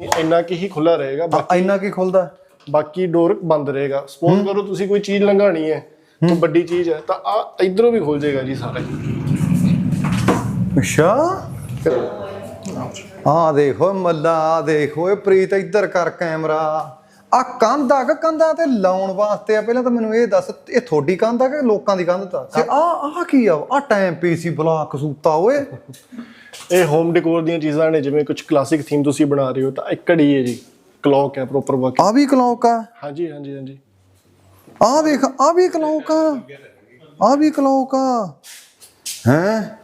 ਇੰਨਾ ਕੀ ਹੀ ਖੁੱਲਾ ਰਹੇਗਾ ਬਾਕੀ ਇੰਨਾ ਕੀ ਖੁੱਲਦਾ ਬਾਕੀ ਡੋਰ ਬੰਦ ਰਹੇਗਾ। ਸਪੋਜ਼ ਕਰੋ ਤੁਸੀਂ ਕੋਈ ਚੀਜ਼ ਲੰਘਾਣੀ ਹੈ ਕੋਈ ਵੱਡੀ ਚੀਜ਼ ਹੈ ਤਾਂ ਆ ਇਧਰੋਂ ਵੀ ਖੁੱਲ ਜਾਏਗਾ ਜੀ ਸਾਰਾ। ਅੱਛਾ। ਆ ਦੇਖੋ ਮੱਲਾ ਆ ਦੇਖੋ ਇਹ ਪ੍ਰੀਤ ਇੱਧਰ ਕਰ ਕੈਮਰਾ। ਆ ਕੰਧ ਆ ਕਿ ਕੰਧਾਂ ਤੇ ਲਾਉਣ ਵਾਸਤੇ ਆ ਪਹਿਲਾਂ ਤਾਂ ਮੈਨੂੰ ਇਹ ਦੱਸ ਇਹ ਤੁਹਾਡੀ ਕੰਧ ਆ ਕਿ ਲੋਕਾਂ ਦੀ ਕੰਧ ਤਾਂ? ਤੇ ਆ ਆ ਕੀ ਆ? ਆ ਟਾਈਮ ਪੀਸੀ ਬਲਾਕ ਸੂਤਾ ਓਏ। ਇਹ ਹੋਮ ਡੈਕੋਰ ਦੀਆਂ ਚੀਜ਼ਾਂ ਨੇ ਜਿਵੇਂ ਕੁਝ ਕਲਾਸਿਕ ਥੀਮ ਤੁਸੀਂ ਬਣਾ ਰਹੇ ਹੋ ਤਾਂ ਇੱਕ ਘੜੀ ਹੈ ਜੀ। ਕਲੌਕ ਹੈ ਪ੍ਰੋਪਰ ਵਰਕ ਆ ਵੀ ਕਲੌਕ ਆ? ਹਾਂਜੀ ਹਾਂਜੀ ਹਾਂਜੀ। ਆ ਦੇਖ ਆ ਵੀ ਕਲੌਕ ਆ। ਆ ਵੀ ਕਲੌਕ ਆ। ਹੈ?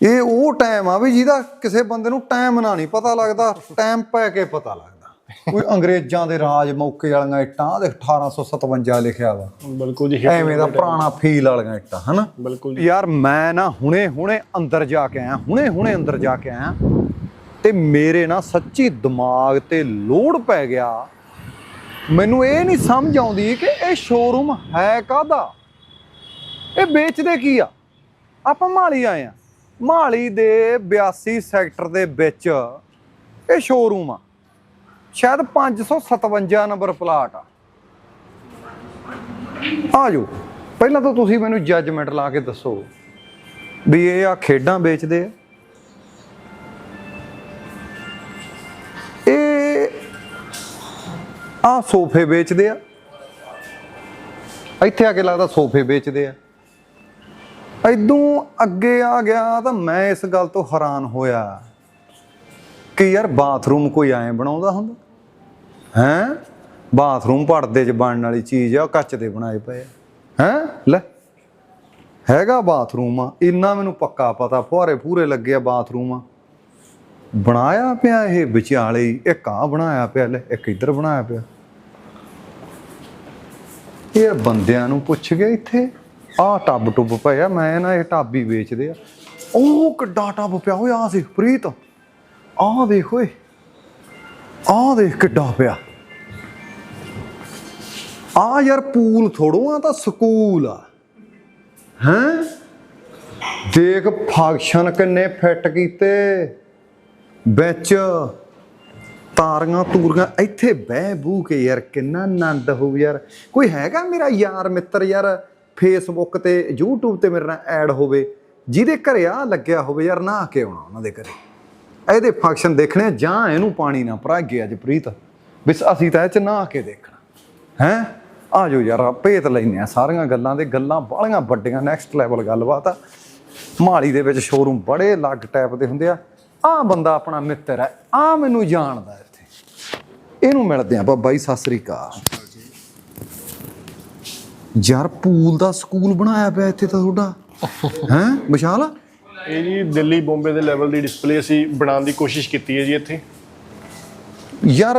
ਇਹ ਉਹ ਟਾਈਮ ਆ ਵੀ ਜਿਹਦਾ ਕਿਸੇ ਬੰਦੇ ਨੂੰ ਟਾਈਮ ਨਾ ਨਹੀਂ ਪਤਾ ਲੱਗਦਾ ਟਾਈਮ ਪੈ ਕੇ ਪਤਾ ਲੱਗਦਾ। ਕੋਈ ਅੰਗਰੇਜ਼ਾਂ ਦੇ ਰਾਜ ਮੌਕੇ ਵਾਲੀਆਂ ਇੱਟਾਂ ਦੇਖ 1857 ਲਿਖਿਆ ਵਾ। ਬਿਲਕੁਲ ਜੀ ਐਵੇਂ ਦਾ ਪੁਰਾਣਾ ਫੀਲ ਵਾਲੀਆਂ ਇੱਟਾਂ ਹਨਾ? ਬਿਲਕੁਲ ਯਾਰ ਮੈਂ ਨਾ ਹੁਣੇ ਹੁਣੇ ਅੰਦਰ ਜਾ ਕੇ ਆਇਆ ਹੁਣੇ ਹੁਣੇ ਅੰਦਰ ਜਾ ਕੇ ਆਇਆ ਤੇ ਮੇਰੇ ਨਾ ਸੱਚੀ ਦਿਮਾਗ ਤੇ ਲੋਡ ਪੈ ਗਿਆ। ਮੈਨੂੰ ਇਹ ਨਹੀਂ ਸਮਝ ਆਉਂਦੀ ਕਿ ਇਹ ਸ਼ੋਰੂਮ ਹੈ ਕਾਦਾ ਇਹ ਵੇਚਦੇ ਕੀ ਆ? ਆਪਾਂ ਮਾਲੀ ਆਏ ਆ। ਮਾਲੀ ਦੇ 82 ਸੈਕਟਰ ਦੇ ਵਿੱਚ ਇਹ ਸ਼ੋਰੂਮ ਆ। ਸ਼ਾਇਦ 557 ਨੰਬਰ ਪਲਾਟ ਆ। ਆ ਜਾਓ ਪਹਿਲਾਂ ਤਾਂ ਤੁਸੀਂ ਮੈਨੂੰ ਜੱਜਮੈਂਟ ਲਾ ਕੇ ਦੱਸੋ ਵੀ ਇਹ ਆ ਖੇਡਾਂ ਵੇਚਦੇ ਆ। ਇਹ ਆ ਸੋਫੇ ਵੇਚਦੇ ਆ। ਇੱਥੇ ਆ ਕੇ ਲੱਗਦਾ ਸੋਫੇ ਵੇਚਦੇ ਆ। ਇਦੋਂ ਅੱਗੇ ਆ ਗਿਆ ਤਾਂ ਮੈਂ ਇਸ ਗੱਲ ਤੋਂ ਹੈਰਾਨ ਹੋਇਆ ਕਿ ਯਾਰ ਬਾਥਰੂਮ ਕੋਈ ਐਂ ਬਣਾਉਂਦਾ ਹੁੰਦਾ? ਹੈਂ? ਬਾਥਰੂਮ ਪਰਦੇ 'ਚ ਬਣਨ ਵਾਲੀ ਚੀਜ਼ ਆ, ਉਹ ਕੱਚ ਦੇ ਬਣਾਏ ਪਏ ਆ। ਹੈਂ? ਲੈ। ਹੈਗਾ ਬਾਥਰੂਮ ਆ। ਇੰਨਾ ਮੈਨੂੰ ਪੱਕਾ ਪਤਾ, ਫੁਹਾਰੇ ਪੂਰੇ ਲੱਗੇ ਆ ਬਾਥਰੂਮ ਆ। ਬਣਾਇਆ ਪਿਆ ਇਹ ਵਿਚਾਲੇ ਇੱਕ ਆ ਬਣਾਇਆ ਪਿਆ, ਲੈ, ਇੱਕ ਇੱਧਰ ਬਣਾਇਆ ਪਿਆ। ਇਹ ਬੰਦਿਆਂ ਨੂੰ ਪੁੱਛ ਗਏ ਇੱਥੇ, ਆਹ ਟੱਬ ਟੁੱਬ ਪਿਆ ਮੈਂ ਨਾ ਇਹ ਟੱਬ ਹੀ ਵੇਚਦੇ ਆ। ਉਹ ਕਿੱਡਾ ਟੱਬ ਪਿਆ ਹੋਇਆ ਆ ਦੇਖ ਪ੍ਰੀਤ। ਆਹ ਦੇਖ ਓਏ। ਆਹ ਦੇਖ ਕਿੱਡਾ ਪਿਆ। ਆ ਯਾਰ ਪੂਲ ਥੋੜੋ ਆ, ਤਾਂ ਸਕੂਲ ਆ। ਹੈਂ? ਦੇਖ ਫੰਕਸ਼ਨ ਕਿੰਨੇ ਫਿੱਟ ਕੀਤੇ। ਵਿੱਚ ਤਾਰੀਆਂ ਤੂਰੀਆਂ ਇੱਥੇ ਬਹਿ ਬੂ ਕੇ ਯਾਰ ਕਿੰਨਾ ਆਨੰਦ ਹੋਊ ਯਾਰ। ਕੋਈ ਹੈਗਾ ਮੇਰਾ ਯਾਰ ਮਿੱਤਰ ਯਾਰ ਫੇਸਬੁੱਕ ਤੇ, YouTube ਤੇ ਮੇਰੇ ਨਾਲ ਐਡ ਹੋਵੇ, ਜਿਹਦੇ ਘਰੇ ਆ ਲੱਗਿਆ ਹੋਵੇ ਯਾਰ, ਨਾ ਕੇ ਆਉਣਾ ਉਹਨਾਂ ਦੇ ਘਰੇ। ਇਹਦੇ ਫੰਕਸ਼ਨ ਦੇਖਣੇ ਆ, ਜਾਂ ਇਹਨੂੰ ਪਾਣੀ ਨਾ ਭਰਾਗੇ ਅੱਜ ਪ੍ਰੀਤ। ਵੀ ਅਸੀਂ ਤਾਂ ਇਹ ਚ ਨਾ ਕੇ ਦੇਖਣਾ। ਹੈ? ਆ ਜਾਓ ਯਾਰ ਭੇਤ ਲੈਨੇ ਆ ਸਾਰੀਆਂ ਗੱਲਾਂ ਦੇ ਗੱਲਾਂ ਬਾਲੀਆਂ ਵੱਡੀਆਂ ਨੈਕਸਟ ਲੈਵਲ ਗੱਲਬਾਤ ਆ। ਮਾਲੀ ਦੇ ਵਿੱਚ ਸ਼ੋਰੂਮ ਬੜੇ ਅਲੱਗ ਟਾਈਪ ਦੇ ਹੁੰਦੇ ਆ। ਆ ਬੰਦਾ ਆਪਣਾ ਮਿੱਤਰ ਹੈ ਆ ਮੈਨੂੰ ਜਾਣਦਾ ਇੱਥੇ। ਇਹਨੂੰ ਮਿਲਦੇ ਆ ਬਾਬਾ ਜੀ ਸਤਿ ਸ੍ਰੀ ਅਕਾਲ। ਯਾਰ ਪੂਲ ਦਾ ਸਕੂਲ ਬਣਾਇਆ ਪਿਆ ਇੱਥੇ ਤਾਂ ਤੁਹਾਡਾ। ਹੈ? ਵਿਸ਼ਾਲ? ਇਹ ਜੀ ਦਿੱਲੀ ਬੰਬੇ ਦੇ ਲੈਵਲ ਦੀ ਡਿਸਪਲੇ ਅਸੀਂ ਬਣਾਉਣ ਦੀ ਕੋਸ਼ਿਸ਼ ਕੀਤੀ ਹੈ ਜੀ ਇੱਥੇ। ਯਾਰ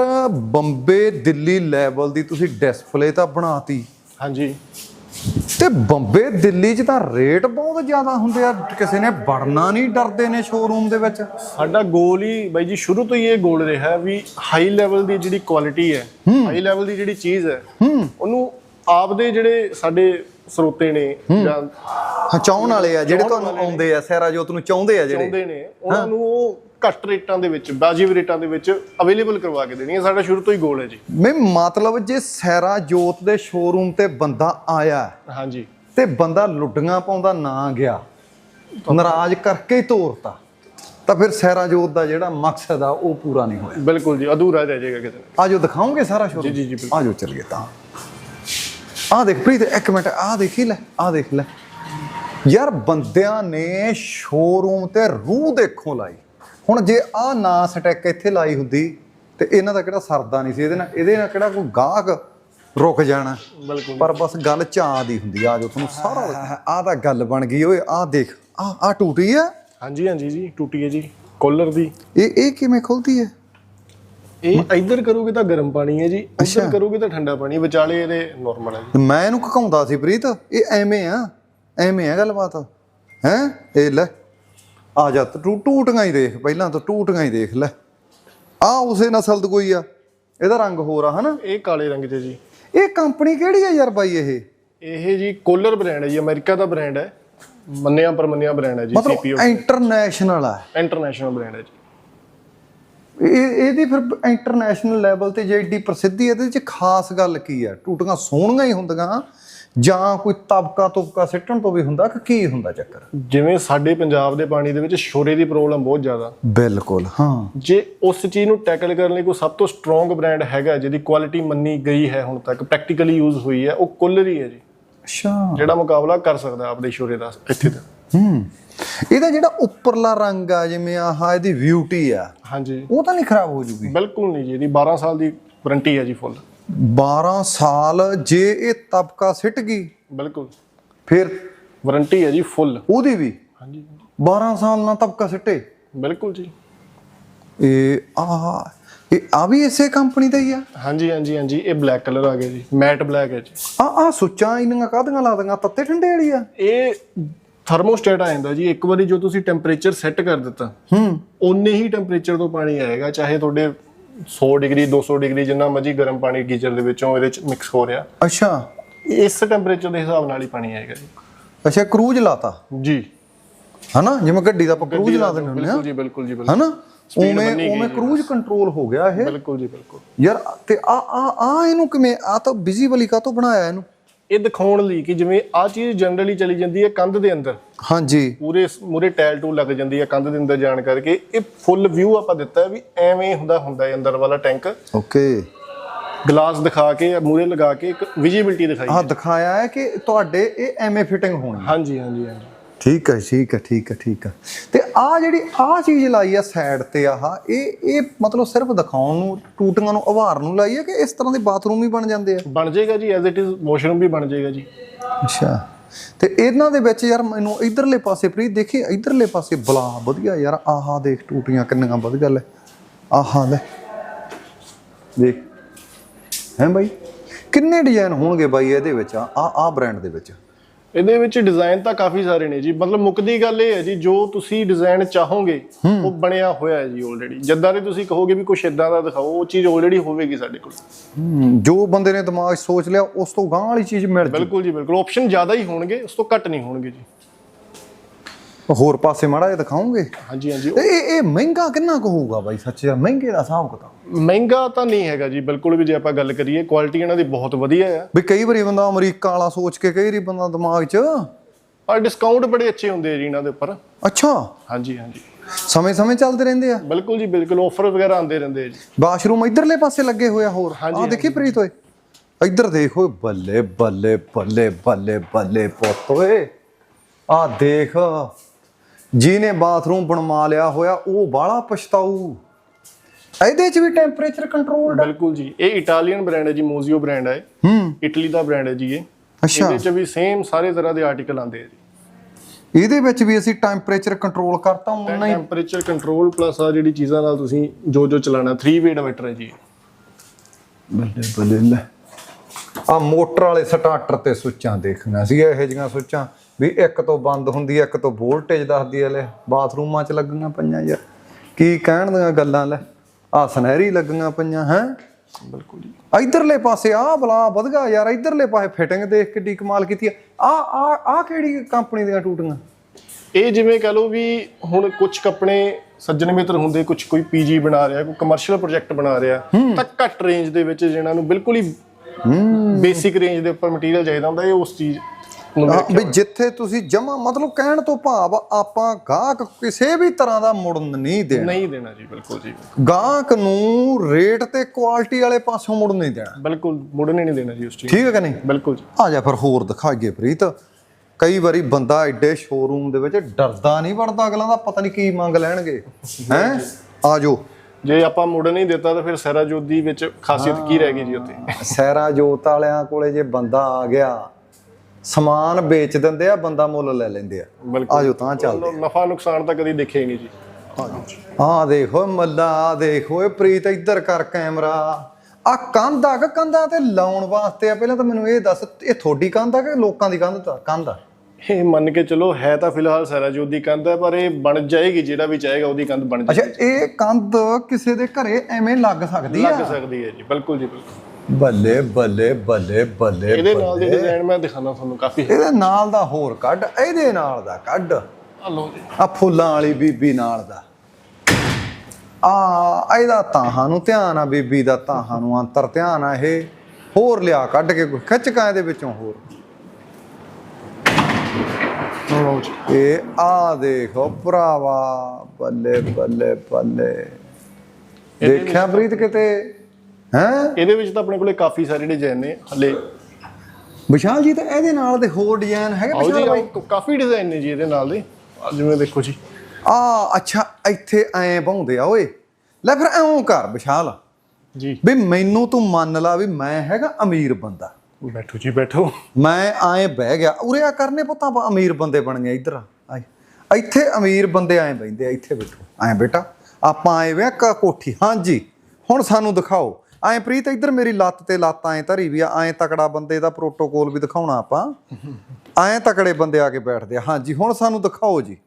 ਬੰਬੇ ਦਿੱਲੀ ਲੈਵਲ ਦੀ ਤੁਸੀਂ ਡਿਸਪਲੇ ਤਾਂ ਬਣਾਤੀ। ਹਾਂਜੀ। ਤੇ ਬੰਬੇ ਦਿੱਲੀ 'ਚ ਤਾਂ ਰੇਟ ਬਹੁਤ ਜ਼ਿਆਦਾ ਹੁੰਦੇ ਆ ਕਿਸੇ ਨੇ ਵੜਨਾ ਨਹੀਂ ਡਰਦੇ ਨੇ ਸ਼ੋਰੂਮ ਦੇ ਵਿੱਚ। ਸਾਡਾ ਗੋਲ ਹੀ ਬਾਈ ਜੀ ਸ਼ੁਰੂ ਤੋਂ ਹੀ ਇਹ ਗੋਲ ਰਿਹਾ ਵੀ ਹਾਈ ਲੈਵਲ ਦੀ ਜਿਹੜੀ ਕੁਆਲਿਟੀ ਹੈ ਹਾਈ ਲੈਵਲ ਦੀ ਜਿਹੜੀ ਚੀਜ਼ ਹੈ। ਉਹਨੂੰ ਆਪਦੇ ਜਿਹੜੇ ਸਾਡੇ ਸਰੋਤੇ ਨੇ ਜਾਂ ਹਾਂ ਚਾਹਣ ਵਾਲੇ ਆ ਜਿਹੜੇ ਤੁਹਾਨੂੰ ਆਉਂਦੇ ਆ ਸਹਿਰਾ ਜੋਤ ਨੂੰ ਚਾਹੁੰਦੇ ਆ ਜਿਹੜੇ। ਚਾਹੁੰਦੇ ਨੇ ਉਹਨਾਂ ਨੂੰ ਉਹ ਘੱਟ ਰੇਟਾਂ ਦੇ ਵਿੱਚ ਵਾਜਿਬ ਰੇਟਾਂ ਦੇ ਵਿੱਚ ਅਵੇਲੇਬਲ ਕਰਵਾ ਕੇ ਦੇਣੀ ਹੈ ਸਾਡਾ ਸ਼ੁਰੂ ਤੋਂ ਹੀ ਗੋਲ ਹੈ ਜੀ। ਮੈਂ ਮਤਲਬ ਜੇ ਸਹਿਰਾ ਜੋਤ ਦੇ ਸ਼ੋਰੂਮ ਤੇ ਬੰਦਾ ਆਇਆ ਹਾਂਜੀ। ਤੇ ਬੰਦਾ ਲੁੱਡੀਆਂ ਪਾਉਂਦਾ ਨਾ ਗਿਆ ਨਾਰਾਜ਼ ਕਰਕੇ ਹੀ ਤੋਰਤਾ ਤਾਂ ਫਿਰ ਸਹਿਰਾ ਜੋਤ ਦਾ ਜਿਹੜਾ ਮਕਸਦ ਆ ਉਹ ਪੂਰਾ ਨਹੀਂ ਹੋਇਆ। ਬਿਲਕੁਲ ਜੀ ਅਧੂਰਾ ਰਹਿ ਜਾਏਗਾ ਕਿਤੇ। ਆਜੋ ਦਿਖਾਓਗੇ ਸਾਰਾ ਸ਼ੋਰੂਮ ਜੀ, ਜੀ, ਬਿਲਕੁਲ। ਆਜੋ ਚੱਲੀਏ ਤਾਂ। ਆ ਦੇਖ ਪ੍ਰੀਤ ਇੱਕ ਮਿੰਟ ਆ ਦੇਖੀ ਲੈ ਆ ਦੇਖ ਲੈ। ਯਾਰ ਬੰਦਿਆਂ ਨੇ ਸ਼ੋਰੂਮ ਤੇ ਰੂਹ ਦੇਖੋ ਲਾਈ। ਹੁਣ ਜੇ ਆ ਨਾ ਸਟੈਕ ਇੱਥੇ ਲਾਈ ਹੁੰਦੀ ਤੇ ਇਹਨਾਂ ਦਾ ਕਿਹੜਾ ਸਰਦਾ ਨਹੀਂ ਸੀ? ਇਹਦੇ ਨਾਲ ਇਹਦੇ ਨਾਲ ਕਿਹੜਾ ਕੋਈ ਗਾਹਕ ਰੁਕ ਜਾਣਾ? ਪਰ ਬਸ ਗੱਲ ਚਾਹ ਦੀ ਹੁੰਦੀ ਆ ਜੋ ਤੁਹਾਨੂੰ ਸਾਰਾ ਆ ਤਾਂ ਗੱਲ ਬਣ ਗਈ ਓਏ ਆ ਦੇਖ ਆ ਆ ਟੂਟੀ ਆ। ਹਾਂਜੀ ਹਾਂਜੀ ਜੀ ਟੂਟੀ ਹੈ ਜੀ ਕੋਲਰ ਦੀ। ਇਹ ਇਹ ਕਿਵੇਂ ਖੁੱਲਦੀ ਹੈ? ਇਹ ਇੱਧਰ ਕਰੋਗੇ ਤਾਂ ਗਰਮ ਪਾਣੀ ਹੈ ਜੀ ਉੱਧਰ ਕਰੋਗੇ ਤਾਂ ਠੰਡਾ ਪਾਣੀ ਵਿਚਾਲੇ ਇਹਦੇ ਨਾਰਮਲ ਹੈ ਜੀ। ਮੈਂ ਇਹਨੂੰ ਘਕਾਉਂਦਾ ਸੀ ਪ੍ਰੀਤ ਇਹ ਐਵੇਂ ਆ ਐਵੇਂ ਆ ਗੱਲਬਾਤ। ਹੈ? ਇਹ ਲੈ ਆ ਜਾ ਤੂੰ ਟੂਟੀਆਂ ਹੀ ਦੇਖ ਪਹਿਲਾਂ ਤਾਂ ਟੂਟੀਆਂ ਹੀ ਦੇਖ ਲੈ। ਆ ਉਸੇ ਨਸਲ ਦੀ ਕੋਈ ਆ ਇਹਦਾ ਰੰਗ ਹੋਰ ਆ ਹਨਾ? ਇਹ ਕਾਲੇ ਰੰਗ 'ਚ ਜੀ। ਇਹ ਕੰਪਨੀ ਕਿਹੜੀ ਆ ਯਾਰ ਬਾਈ ਇਹ? ਇਹ ਜੀ ਕੋਲਰ ਬ੍ਰਾਂਡ ਹੈ ਜੀ ਅਮਰੀਕਾ ਦਾ ਬ੍ਰਾਂਡ ਹੈ। ਮੰਨਿਆ ਪਰਮੰਨਿਆ ਬ੍ਰਾਂਡ ਹੈ ਜੀ ਮਤਲਬ ਸੀਪੀਓ ਇੰਟਰਨੈਸ਼ਨਲ ਆ। ਇੰਟਰਨੈਸ਼ਨਲ ਬ੍ਰਾਂਡ ਹੈ ਜੀ। ਇਹ ਇਹਦੀ ਫਿਰ ਇੰਟਰਨੈਸ਼ਨਲ ਲੈਵਲ ਤੇ ਜੇ ਏਡੀ ਪ੍ਰਸਿੱਧੀ ਹੈ, ਇਹਦੇ ਵਿੱਚ ਖਾਸ ਗੱਲ ਕੀ ਹੈ? ਟੂਟੀਆਂ ਸੋਹਣੀਆਂ ਹੀ ਹੁੰਦੀਆਂ ਜਾਂ ਕੋਈ ਤਬਕਾ ਤੁਬਕਾ ਸਿੱਟਣ ਤੋਂ ਵੀ ਹੁੰਦਾ ਕਿ ਕੀ ਹੁੰਦਾ ਚੱਕਰ? ਜਿਵੇਂ ਸਾਡੇ ਪੰਜਾਬ ਦੇ ਪਾਣੀ ਦੇ ਵਿੱਚ ਸ਼ੋਰੇ ਦੀ ਪ੍ਰੋਬਲਮ ਬਹੁਤ ਜ਼ਿਆਦਾ। ਬਿਲਕੁਲ ਹਾਂ। ਜੇ ਉਸ ਚੀਜ਼ ਨੂੰ ਟੈਕਲ ਕਰਨ ਲਈ ਕੋਈ ਸਭ ਤੋਂ ਸਟਰੋਂਗ ਬ੍ਰਾਂਡ ਹੈਗਾ ਜਿਹਦੀ ਕੁਆਲਿਟੀ ਮੰਨੀ ਗਈ ਹੈ ਹੁਣ ਤੱਕ ਪ੍ਰੈਕਟੀਕਲੀ ਯੂਜ਼ ਹੋਈ ਹੈ ਉਹ ਕੁੱਲਰ ਹੀ ਜੀ। ਅੱਛਾ। ਜਿਹੜਾ ਮੁਕਾਬਲਾ ਕਰ ਸਕਦਾ ਆਪਦੇ ਸ਼ੋਰੇ ਦਾ ਇੱਥੇ ਦਾ ਹੂੰ। ਇਹਦਾ ਜਿਹੜਾ ਉੱਪਰਲਾ ਰੰਗ ਆ ਜਿਵੇਂ ਆਹ ਇਹਦੀ ਬਿਊਟੀ ਆ ਹਾਂਜੀ। ਉਹ ਤਾਂ ਨਹੀਂ ਖਰਾਬ ਹੋ ਜੂਗੀ? ਬਿਲਕੁਲ ਨਹੀਂ ਜੀ ਇਹਦੀ 12 ਸਾਲ ਦੀ ਵਾਰੰਟੀ ਹੈ ਜੀ ਫੁੱਲ 12 ਸਾਲ ਜੇ ਇਹ ਤਬਕਾ ਸਿੱਟ ਗਈ ਬਿਲਕੁਲ। ਫਿਰ ਵਾਰੰਟੀ ਹੈ ਜੀ ਫੁੱਲ ਉਹਦੀ ਵੀ? ਹਾਂਜੀ। 12 ਸਾਲ ਨਾਲ ਤਬਕਾ ਸਿੱਟੇ? ਬਿਲਕੁਲ ਜੀ। ਇਹ ਆ ਇਹ ਆ ਵੀ ਇਸੇ ਕੰਪਨੀ ਦਾ ਹੀ ਆ? ਹਾਂਜੀ ਹਾਂਜੀ ਹਾਂਜੀ ਇਹ ਬਲੈਕ ਕਲਰ ਆ ਗਿਆ ਜੀ ਮੈਟ ਬਲੈਕ ਹੈ ਜੀ। ਆ ਆ ਸੁੱਚਾਂ ਇੰਨੀਆਂ ਕਾਹਦੀਆਂ ਲਾ ਦੀਆਂ? ਤੱਤੇ ਠੰਡੇ ਵਾਲੀ ਆ। ਇਹ ਥਰਮੋਸਟੇਟ ਆ ਜਾਂਦਾ ਜੀ ਇੱਕ ਵਾਰੀ ਜੋ ਤੁਸੀਂ ਟੈਂਪਰੇਚਰ ਸੈੱਟ ਕਰ ਦਿੱਤਾ ਹੂੰ। ਉਨੇ ਹੀ ਟੈਂਪਰੇਚਰ ਤੋਂ ਪਾਣੀ ਆਏਗਾ ਚਾਹੇ ਤੁਹਾਡੇ 100 ਡਿਗਰੀ 200 ਡਿਗਰੀ ਜਿੰਨਾ ਮਰਜ਼ੀ ਗਰਮ ਪਾਣੀ ਗੀਜ਼ਰ ਦੇ ਵਿੱਚੋਂ ਇਹਦੇ ਚ ਮਿਕਸ ਹੋ ਰਿਹਾ। ਅੱਛਾ। ਇਸ ਟੈਂਪਰੇਚਰ ਦੇ ਹਿਸਾਬ ਨਾਲ ਹੀ ਪਾਣੀ ਆਏਗਾ ਜੀ। ਅੱਛਾ ਕਰੂਜ ਲਾਤਾ। ਜੀ। ਹਨਾ? ਜਿਵੇਂ ਗੱਡੀ ਦਾ ਆਪਾਂ ਕਰੂਜ ਲਾ ਦਿੰਦੇ ਹੁੰਦੇ ਬਿਲਕੁਲ ਜੀ ਬਿਲਕੁਲ ਜੀ ਬਿਲਕੁਲ। ਹਨਾ? ਉਵੇਂ ਉਵੇਂ ਕਰੂਜ ਕੰਟਰੋਲ ਹੋ ਗਿਆ ਇਹ। ਬਿਲਕੁਲ ਜੀ ਬਿਲਕੁਲ। ਯਾਰ ਤੇ ਆ ਆ ਆ ਇਹਨੂੰ ਕਿਵੇਂ ਆ ਤਾਂ ਵਿਜ਼ੀਬਲੀ ਕਾ ਤੋਂ ਬਣਾਇਆ ਇਹਨੂੰ? ਇਹ ਦਿਖਾਉਣ ਲਈ ਕਿ ਜਿਵੇਂ ਆ ਚੀਜ਼ ਜਨਰਲੀ ਚਲੀ ਜਾਂਦੀ ਹੈ ਕੰਧ ਦੇ ਅੰਦਰ। ਹਾਂਜੀ। ਪੂਰੇ ਮੂਰੇ ਟੈਲ ਟੂ ਲੱਗ ਜਾਂਦੀ ਹੈ ਕੰਧ ਦੇ ਅੰਦਰ ਜਾਣ ਕਰਕੇ। ਇਹ ਫੁੱਲ ਵਿਊ ਆਪਾਂ ਦਿੱਤਾ ਹੈ ਵੀ ਐਵੇਂ ਹੁੰਦਾ ਹੁੰਦਾ ਹੈ ਅੰਦਰ ਵਾਲਾ ਟੈਂਕ ਓਕੇ ਗਲਾਸ ਦਿਖਾ ਕੇ ਮੂਰੇ ਲਗਾ ਕੇ ਇੱਕ ਵਿਜ਼ਿਬਿਲਟੀ ਦਿਖਾਈ ਆ ਦਿਖਾਇਆ ਹੈ ਕਿ ਤੁਹਾਡੇ ਇਹ ਐਵੇਂ ਫਿਟਿੰਗ ਹੋਣੀ ਹੈ। ਹਾਂਜੀ ਹਾਂਜੀ ਹਾਂਜੀ। ਠੀਕ ਹੈ ਠੀਕ ਹੈ ਠੀਕ ਹੈ ਠੀਕ ਹੈ। ਤੇ ਆ ਜਿਹੜੀ ਆ ਚੀਜ਼ ਲਾਈ ਆ ਸਾਈਡ ਤੇ ਆਹ ਇਹ ਇਹ ਮਤਲਬ ਸਿਰਫ ਦਿਖਾਉਣ ਨੂੰ ਟੂਟੀਆਂ ਨੂੰ ਉਭਾਰ ਨੂੰ ਲਾਈ ਹੈ ਕਿ ਇਸ ਤਰ੍ਹਾਂ ਦੇ ਬਾਥਰੂਮ ਵੀ ਬਣ ਜਾਂਦੇ ਆ? ਬਣ ਜਾਏਗਾ ਜੀ ਐਜ਼ ਇਟ ਇਜ਼ ਵਾਸ਼ਰੂਮ ਵੀ ਬਣ ਜਾਏਗਾ ਜੀ। ਅੱਛਾ। ਤੇ ਇਹਨਾਂ ਦੇ ਵਿੱਚ ਯਾਰ ਮੈਨੂੰ ਇਧਰਲੇ ਪਾਸੇ ਪ੍ਰੀਤ ਦੇਖੀ ਇਧਰਲੇ ਪਾਸੇ ਬਲਾ ਵਧੀਆ ਯਾਰ ਆਹਾ ਦੇਖ ਟੂਟੀਆਂ ਕਿੰਨੀਆਂ ਵਧੀਆ ਲੈ। ਆਹਾ ਲੈ। ਦੇਖ। ਹੈ ਬਾਈ? ਕਿੰਨੇ ਡਿਜ਼ਾਈਨ ਹੋਣਗੇ ਬਾਈ ਇਹਦੇ ਵਿੱਚ? ਆ ਆ ਬ੍ਰਾਂਡ ਦੇ ਵਿੱਚ। ਇਹਦੇ ਵਿੱਚ ਡਿਜ਼ਾਈਨ ਤਾਂ ਕਾਫੀ ਸਾਰੇ ਨੇ ਜੀ। ਮਤਲਬ ਮੁੱਕਦੀ ਗੱਲ ਇਹ ਹੈ ਜੀ ਜੋ ਤੁਸੀਂ ਡਿਜ਼ਾਈਨ ਚਾਹੋਗੇ ਉਹ ਬਣਿਆ ਹੋਇਆ ਹੈ ਜੀ ਆਲਰੇਡੀ ਜਿੱਦਾਂ ਦੇ ਤੁਸੀਂ ਕਹੋਗੇ ਵੀ ਕੁਛ ਇਦਾਂ ਦਾ ਦਿਖਾਓ ਉਹ ਚੀਜ਼ ਆਲਰੇਡੀ ਹੋਵੇਗੀ ਸਾਡੇ ਕੋਲ। ਜੋ ਬੰਦੇ ਨੇ ਦਿਮਾਗ ਸੋਚ ਲਿਆ ਉਸ ਤੋਂ ਗਾਂਹ ਵਾਲੀ ਚੀਜ਼ ਮਿਲ ਜੂ। ਬਿਲਕੁਲ ਜੀ ਬਿਲਕੁਲ। ਆਪਸ਼ਨ ਜ਼ਿਆਦਾ ਹੀ ਹੋਣਗੇ ਉਸ ਤੋਂ ਘੱਟ ਨਹੀਂ ਹੋਣਗੇ ਜੀ। ਹੋਰ ਪਾਸੇ ਮਾੜਾ ਜਿਹਾ ਦਿਖਾਉਂਗੇ ਹਾਂਜੀ ਹਾਂਜੀ। ਇਹ ਇਹ- ਇਹ ਮਹਿੰਗਾ ਕਿੰਨਾ ਕੁ ਹੋਊਗਾ ਬਾਈ? ਸੱਚੇ ਮਹਿੰਗੇ ਦਾ ਹਿਸਾਬ ਕਿਤਾਬ। ਮਹਿੰਗਾ ਤਾਂ ਨਹੀਂ ਹੈਗਾ ਜੀ ਬਿਲਕੁਲ ਵੀ ਜੇ ਆਪਾਂ ਗੱਲ ਕਰੀਏ ਕੁਆਲਿਟੀ ਇਹਨਾਂ ਦੀ ਬਹੁਤ ਵਧੀਆ ਹੈ ਵੀ ਕਈ ਵਾਰੀ ਬੰਦਾ ਅਮਰੀਕਾ ਵਾਲਾ ਸੋਚ ਕੇ ਕਈ ਵਾਰੀ ਬੰਦਾ ਦਿਮਾਗ 'ਚ ਪਰ ਡਿਸਕਾਊਂਟ ਬੜੇ ਅੱਛੇ ਹੁੰਦੇ ਆ ਜੀ ਇਹਨਾਂ ਦੇ ਉੱਪਰ। ਅੱਛਾ। ਹਾਂਜੀ ਹਾਂਜੀ। ਸਮੇਂ ਸਮੇਂ ਚੱਲਦੇ ਰਹਿੰਦੇ ਆ। ਬਿਲਕੁਲ ਜੀ ਬਿਲਕੁਲ। ਆਫਰ ਵਗੈਰਾ ਆਉਂਦੇ ਰਹਿੰਦੇ ਆ ਜੀ। ਵਾਸ਼ਰੂਮ ਇਧਰਲੇ ਪਾਸੇ ਲੱਗੇ ਹੋਇਆ ਹੋਰ। ਆਹ ਦੇਖੀ ਪ੍ਰੀਤ ਓਏ। ਇੱਧਰ ਦੇਖੋ ਬੱਲੇ ਬੱਲੇ ਬੱਲੇ ਬੱਲੇ ਬੱਲੇ ਪੁੱਤ ਓਏ। ਆ ਦੇਖ। ਜਿਹਨੇ ਬਾਥਰੂਮ ਬਣਵਾ ਲਿਆ ਹੋਇਆ ਉਹ ਬਾਹਲਾ ਪਛਤਾਊ। ਇਹਦੇ 'ਚ ਵੀ ਟੈਂਪਰੇਚਰ ਕੰਟਰੋਲਡ ਬਿਲਕੁਲ ਜੀ। ਇਹ ਇਟਾਲੀਅਨ ਬ੍ਰਾਂਡ ਹੈ ਜੀ ਮੋਜ਼ੀਓ ਬ੍ਰਾਂਡ ਹੈ। ਹੂੰ। ਇਟਲੀ ਦਾ ਬ੍ਰਾਂਡ ਹੈ ਜੀ ਇਹ। ਅੱਛਾ। ਇਹਦੇ ਚ ਵੀ ਸੇਮ ਸਾਰੇ ਤਰ੍ਹਾਂ ਦੇ ਆਰਟੀਕਲ ਆਉਂਦੇ ਆ ਜੀ। ਇਹਦੇ ਵਿੱਚ ਵੀ ਅਸੀਂ ਟੈਂਪਰੇਚਰ ਕੰਟਰੋਲ ਕਰਤਾ ਉਹਨਾਂ ਹੀ। ਟੈਂਪਰੇਚਰ ਕੰਟਰੋਲ ਪਲੱਸ ਆ ਜਿਹੜੀ ਚੀਜ਼ਾਂ ਨਾਲ ਤੁਸੀਂ ਜੋ ਜੋ ਚਲਾਣਾ 3 ਵੇ ਇਨਵਰਟਰ ਹੈ ਜੀ ਬੱਲੇ ਬੱਲੇ ਲੈ। ਆ ਮੋਟਰ ਵਾਲੇ ਸਟਾਰਟਰ ਤੇ ਸੁੱਚਾਂ ਦੇਖੀਆਂ ਸੀ ਇਹੋ ਜਿਹੀਆਂ ਸੁੱਚਾਂ ਵੀ ਇੱਕ ਤੋਂ ਬੰਦ ਹੁੰਦੀ ਹੈ ਇੱਕ ਤੋਂ ਵੋਲਟੇਜ ਦੱਸਦੀ ਹੈ ਲੈ ਬਾਥਰੂਮਾਂ 'ਚ ਲੱਗੀਆਂ ਪਈਆਂ ਯਾਰ। ਕੀ ਕਹਿਣ ਦੀਆਂ ਗੱਲਾਂ ਲੈ? ਆ ਸੁਨਹਿਰੀ ਲੱਗੀਆਂ ਪਈਆਂ ਹੈ? ਬਿਲਕੁਲ ਜੀ। ਇਧਰਲੇ ਪਾਸੇ ਆ ਬਲਾ ਵਧ ਗਿਆ ਯਾਰ ਇਧਰਲੇ ਪਾਸੇ ਫਿਟਿੰਗ ਦੇਖ ਕਿੱਡੀ ਕਮਾਲ ਕੀਤੀ ਆ। ਆ ਆ ਕਿਹੜੀ ਕੰਪਨੀ ਦੀਆਂ ਟੂਟੀਆਂ? ਇਹ ਜਿਵੇਂ ਕਹ ਲਓ ਵੀ ਹੁਣ ਕੁਝ ਕੱਪੜੇ ਸੱਜਣ ਮਿੱਤਰ ਹੁੰਦੇ ਕੁਝ ਕੋਈ ਪੀਜੀ ਬਣਾ ਰਿਹਾ ਕੋਈ ਕਮਰਸ਼ੀਅਲ ਪ੍ਰੋਜੈਕਟ ਬਣਾ ਰਿਹਾ ਤਾਂ ਘੱਟ ਰੇਂਜ ਦੇ ਵਿੱਚ ਜਿਹਨਾਂ ਨੂੰ ਬਿਲਕੁਲ ਹੀ ਬੇਸਿਕ ਰੇਂਜ ਦੇ ਉੱਪਰ ਮਟੀਰੀਅਲ ਚਾਹੀਦਾ ਹੁੰਦਾ ਇਹ ਉਸ ਚੀਜ਼ ਵੀ ਜਿੱਥੇ ਤੁਸੀਂ ਜਮਾ ਮਤਲਬ ਕਹਿਣ ਤੋਂ ਭਾਵ ਆਪਾਂ ਗਾਹਕ ਕਿਸੇ ਵੀ ਤਰ੍ਹਾਂ ਦਾ ਮੁੜਨ ਨਹੀਂ ਦੇਣਾ। ਨਹੀਂ ਦੇਣਾ ਜੀ ਬਿਲਕੁਲ ਜੀ। ਗਾਹਕ ਨੂੰ ਰੇਟ ਤੇ ਕੁਆਲਿਟੀ ਵਾਲੇ ਪਾਸੋਂ ਮੁੜਨ ਨਹੀਂ ਦੇਣਾ। ਬਿਲਕੁਲ ਮੁੜਨ ਨਹੀਂ ਦੇਣਾ ਜੀ ਉਸ ਚੀਜ਼ ਠੀਕ ਹੈ ਕਿ ਨਹੀਂ? ਬਿਲਕੁਲ ਜੀ। ਆ ਜਾ ਫਿਰ ਹੋਰ ਦਿਖਾਈਏ ਪ੍ਰੀਤ। ਕਈ ਵਾਰੀ ਬੰਦਾ ਐਡੇ ਸ਼ੋਰੂਮ ਦੇ ਵਿੱਚ ਡਰਦਾ ਨਹੀਂ ਵੜਦਾ ਅਗਲਾ ਦਾ ਪਤਾ ਨਹੀਂ ਕੀ ਮੰਗ ਲੈਣਗੇ। ਹੈ? ਆ ਜੋ ਜੇ ਆਪਾਂ ਮੁੜਨ ਨਹੀਂ ਦਿੱਤਾ ਤਾਂ ਫਿਰ ਸੈਰਾਜੋਤ ਦੀ ਵਿੱਚ ਖਾਸੀਅਤ ਕੀ ਰਹਿ ਗਈ ਜੀ ਉੱਥੇ? ਸੈਰਾ ਜੋਤ ਵਾਲਿਆਂ ਕੋਲੇ ਜੇ ਬੰਦਾ ਆ ਗਿਆ ਸਮਾਨ ਵੇਚ ਦਿੰਦੇ ਆ ਬੰਦਾ ਮੁੱਲ ਲੈ ਲੈਂਦੇ ਆ। ਬਿਲਕੁਲ। ਆ ਜੋ ਤਾਂ ਚੱਲ ਨਫਾ ਨੁਕਸਾਨ ਤਾਂ ਕਦੀ ਦੇਖਿਆ ਹੀ ਨਹੀਂ ਜੀ ਆ ਦੇਖੋ ਮੱਲਾ ਆ ਦੇਖੋ ਇਹ ਪ੍ਰੀਤ ਇੱਧਰ ਕਰ ਕੈਮਰਾ। ਆ ਕੰਧ ਆ ਕਿ ਕੰਧਾਂ ਤੇ ਲਾਉਣ ਵਾਸਤੇ ਆ। ਪਹਿਲਾਂ ਤਾਂ ਮੈਨੂੰ ਇਹ ਦੱਸ ਇਹ ਤੁਹਾਡੀ ਕੰਧ ਆ ਕਿ ਲੋਕਾਂ ਦੀ ਕੰਧ ਤਾਂ ਕੰਧ ਆ? ਇਹ ਮੰਨ ਕੇ ਚਲੋ ਹੈ ਤਾਂ ਫਿਲਹਾਲ ਸੈਰਾਜੋਤ ਦੀ ਕੰਧ ਹੈ ਪਰ ਇਹ ਬਣ ਜਾਏਗੀ ਜਿਹੜਾ ਵੀ ਚਾਹੇਗਾ ਉਹਦੀ ਕੰਧ ਬਣ ਅੱਛਾ ਇਹ ਕੰਧ ਕਿਸੇ ਦੇ ਘਰੇ ਐਵੇਂ ਲੱਗ ਸਕਦੀ ਆ? ਲੱਗ ਸਕਦੀ ਹੈ ਜੀ ਬਿਲਕੁਲ ਜੀ ਬਿਲਕੁਲ। ਬੱਲੇ ਬੱਲੇ ਬੱਲੇ ਬੱਲੇ ਇਹਦੇ ਨਾਲ ਦੇ ਡਿਜ਼ਾਈਨ ਮੈਂ ਦਿਖਾਣਾ ਤੁਹਾਨੂੰ ਕਾਫੀ। ਇਹਦੇ ਨਾਲ ਦਾ ਹੋਰ ਕੱਢ ਇਹਦੇ ਨਾਲ ਦਾ ਕੱਢ। ਆ ਲਓ ਜੀ। ਆ ਫੁੱਲਾਂ ਵਾਲੀ ਬੀਬੀ ਨਾਲ ਦਾ। ਆ ਇਹਦਾ ਤਾਹਾਂ ਨੂੰ ਧਿਆਨ ਆ ਬੀਬੀ ਦਾ ਤਾਹਾਂ ਨੂੰ ਅੰਤਰ ਧਿਆਨ ਆ ਇਹ। ਹੋਰ ਲਿਆ ਕੱਢ ਕੇ ਕੋਈ ਖਿੱਚ ਕਾ ਇਹਦੇ ਵਿੱਚੋਂ ਹੋਰ। ਇਹ ਆ ਦੇਖੋ ਭਰਾਵਾ ਬੱਲੇ ਬੱਲੇ ਬੱਲੇ। ਦੇਖਿਆ ਪ੍ਰੀਤ ਕਿਤੇ? ਹੈ? ਇਹਦੇ ਵਿੱਚ ਤਾਂ ਆਪਣੇ ਕੋਲੇ ਕਾਫੀ ਸਾਰੇ ਡਿਜ਼ਾਈਨ ਨੇ ਹਲੇ। ਵਿਸ਼ਾਲ ਜੀ ਤਾਂ ਇਹਦੇ ਨਾਲ ਦੇ ਹੋਰ ਡਿਜ਼ਾਈਨ ਹੈਗੇ ਆਓ ਜੀ ਵਿਸ਼ਾਲ ਬਾਈ? ਆਓ, ਕਾਫੀ ਡਿਜ਼ਾਈਨ ਨੇ ਜੀ ਇਹਦੇ ਨਾਲ ਦੇ। ਆਹ ਜਿਵੇਂ ਦੇਖੋ ਜੀ। ਆ ਅੱਛਾ ਇੱਥੇ ਐਂ ਪਾਉਂਦੇ ਆ ਓਏ। ਲੈ ਫਿਰ ਐਂ ਕਰ ਵਿਸ਼ਾਲ। ਜੀ। ਵੀ ਮੈਨੂੰ ਤੂੰ ਮੰਨ ਲਾ ਵੀ ਮੈਂ ਹੈਗਾ ਅਮੀਰ ਬੰਦਾ। ਬੈਠੋ ਜੀ ਬੈਠੋ। ਮੈਂ ਆਏ ਬਹਿ ਗਿਆ। ਉਰੇ ਆ ਕਰਨੇ ਪੁੱਤਾਂ ਆਪਾਂ ਅਮੀਰ ਬੰਦੇ ਬਣ ਗਏ ਇੱਧਰ ਆ। ਆਏ। ਇੱਥੇ ਅਮੀਰ ਬੰਦੇ ਆਏ ਬੈੰਦੇ ਆ ਇੱਥੇ ਬੈਠੋ। ਐ ਬੇਟਾ ਆਪਾਂ ਆਏ ਵੇ ਕੋਠੀ। ਹਾਂਜੀ ਹੁਣ ਸਾਨੂੰ ਦਿਖਾਓ। ਐ ਪ੍ਰੀਤ ਇੱਧਰ ਮੇਰੀ ਲੱਤ ਤੇ ਲੱਤ ਐ ਧਰੀ ਵੀ ਆ ਐ ਤਕੜਾ ਬੰਦੇ ਦਾ ਪ੍ਰੋਟੋਕੋਲ ਵੀ ਦਿਖਾਉਣਾ ਆਪਾਂ। ਐ ਤਕੜੇ ਬੰਦੇ ਆ ਕੇ ਬੈਠਦੇ ਆ। ਹਾਂਜੀ ਹੁਣ ਸਾਨੂੰ ਦਿਖਾਓ ਜੀ।